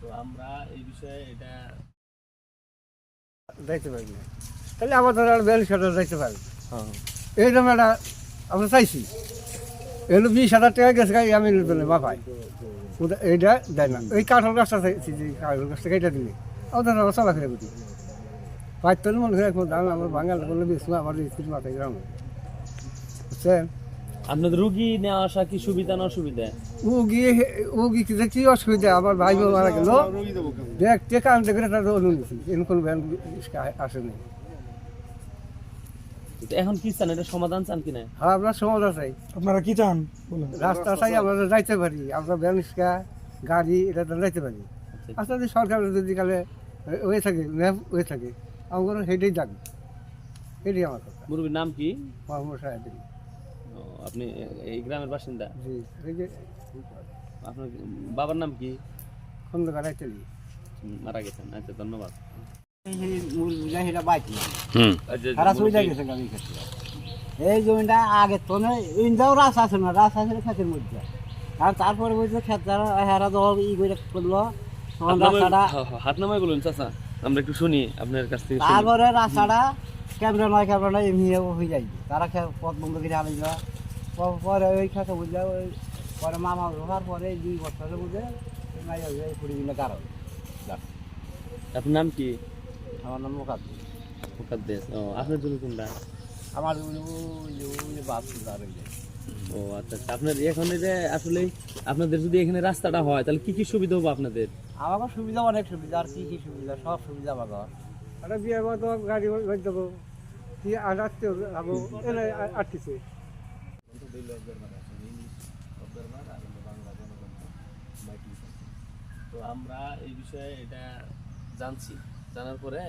তো আমরা এই বিষয়ে এটা যাইতে পারি না। তাহলে আমাদের আর বিয়াল্লিশ হাজার যাইতে পারি হ্যাঁ। এইরকম একটা আমরা চাইছি। এগুলো বিশ হাজার টাকা গেছে গাড়ি আমি মা পাই ওটা- এইটা দেয় না। ওই কাঠল গাছটা চাইছি যে কাঠল গাছটা কেটে দিলে। আমাদের আমরা চলাফেরা করি পাঁচ তল মনে করে এখন দাম আমার বাঙাল বললে বেশ আমার স্ত্রী মাথায় গ্রাম। বুঝছেন? আপনাদের রুগী নেওয়া আসা কি সুবিধা না অসুবিধা? ও গিয়ে ও গিয়ে কি কি অসুবিধা? আমার ভাই বোন মারা গেল। দেখ টেকা আনতে করে তাদের অনুমতি এরকম কোনো ভ্যান আসেনি এখন কি চান? এটা সমাধান চান কিনা হ্যাঁ আমরা সমাধান চাই। আপনারা কি চান? বলেন। রাস্তা চাই আমরা যাইতে পারি। আমরা ভ্যান রিক্সা গাড়ি এটা তো যাইতে পারি। আচ্ছা। যদি সরকার যদি কালে হয়ে থাকে ম্যাপ হয়ে থাকে আমার সেটাই যাবে এটাই আমার কথা। মুরগির নাম কি? মোহাম্মদ সাহেব। আপনি এই গ্রামের বাসিন্দা? জি এই যে আপনার বাবার নাম কি? খন্দকার আইতেলি। মারা গেছেন। আচ্ছা ধন্যবাদ। এই জমিটা আগে তো ইন্দাও রাস আছে না রাস আছে ক্ষেতের মধ্যে। আর তারপরে বলছে ক্ষেত হেরা দল ই করে করল। তখন রাস্তাটা হাত নামাই বলুন চাচা। আমরা একটু শুনি আপনার কাছ থেকে। তারপরে রাস্তাটা ক্যামেরা নয় ক্যামেরা নয় এমনি হয়ে যায়। তারা পথ বন্ধ করে আনে যা পরে ওই খেতে বুঝলে ওই পরে মামা হওয়ার পরে দুই নাই ওই কুড়ি দিনের কারণ আপনার নাম কি? আমার নাম মোকাদ্দুর মুকাদ্দেস ও আপনার জন্য কোনটা? আমার ওই ওই যে ওই যে বাপ সুদার ওই যে। ও আচ্ছা আচ্ছা আপনার এখন এই যে আসলে আপনাদের যদি এখানে রাস্তাটা হয় তাহলে কি কি সুবিধা হবে আপনাদের? আমার সুবিধা অনেক সুবিধা আর কি কি সুবিধা? সব সুবিধা আমার আরে বিয়ে গাড়ি দেবো আর আসতে যাব এনে আটকেছে। তো আমরা এই বিষয়ে এটা জানছি। জানার পরে